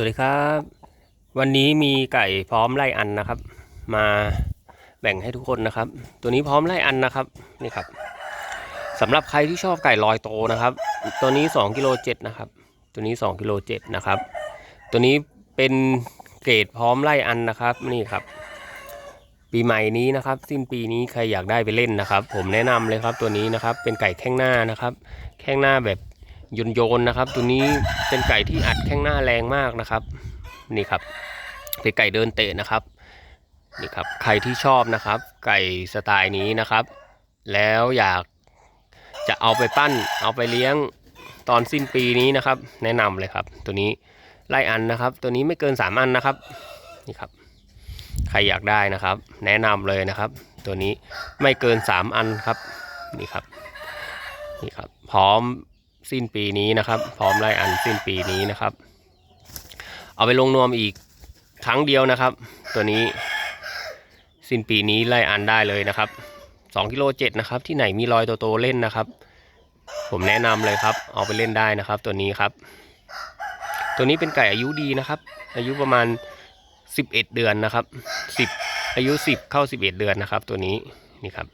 สวัสดีครับ วันนี้มีไก่พร้อมไล่อันนะครับ มาแบ่งให้ทุกคนนะครับ ตัวนี้พร้อมไล่อันนะครับนี่ครับสำหรับใครที่ชอบไก่ลอยโตนะครับ ตัวนี้2กิโลเจ็ดนะครับ ตัวนี้2กิโลเจ็ดนะครับ ตัวนี้เป็นเกรดพร้อมไล่อันนะครับนี่ครับ ปีใหม่นี้นะครับ สิ้นปีนี้ใครอยากได้ไปเล่นนะครับ ผมแนะนำเลยครับตัวนี้นะครับ เป็นไก่แข้งหน้านะครับ แข้งหน้าแบบ ยนโยนๆนะครับ ตัวนี้เป็นไก่ที่อัดแข้งหน้าแรงมากนะครับ นี่ครับเป็นไก่เดินเตะนะครับนี่ครับใครที่ชอบนะครับ ไก่สไตล์นี้นะครับ แล้วอยากจะเอาไปปั้น เอาไปเลี้ยงตอนสิ้นปีนี้นะครับ แนะนำเลยครับ ตัวนี้ไล่อันนะครับ ตัวนี้ไม่เกินสามอันนะครับนี่ครับ ใครอยากได้นะครับ แนะนำเลยนะครับ ตัวนี้ไม่เกินสามอันครับนี่ครับนี่ครับ พร้อม สิ้นปีนี้นะครับ พร้อมไล่อันสิ้นปีนี้นะครับ เอาไปลงนวมอีกครั้งเดียวนะครับ ตัวนี้สิ้นปีนี้ไล่อันได้เลยนะครับ2กิโลเจ็ดนะครับที่ไหนมีรอยโตๆเล่นนะครับ ผมแนะนำเลยครับ เอาไปเล่นได้นะครับ ตัวนี้ครับ ตัวนี้เป็นไก่อายุดีนะครับ อายุประมาณ 11 เดือนนะครับ10อายุ 10 เข้า 11 เดือนนะครับ ตัวนี้นี่ครับ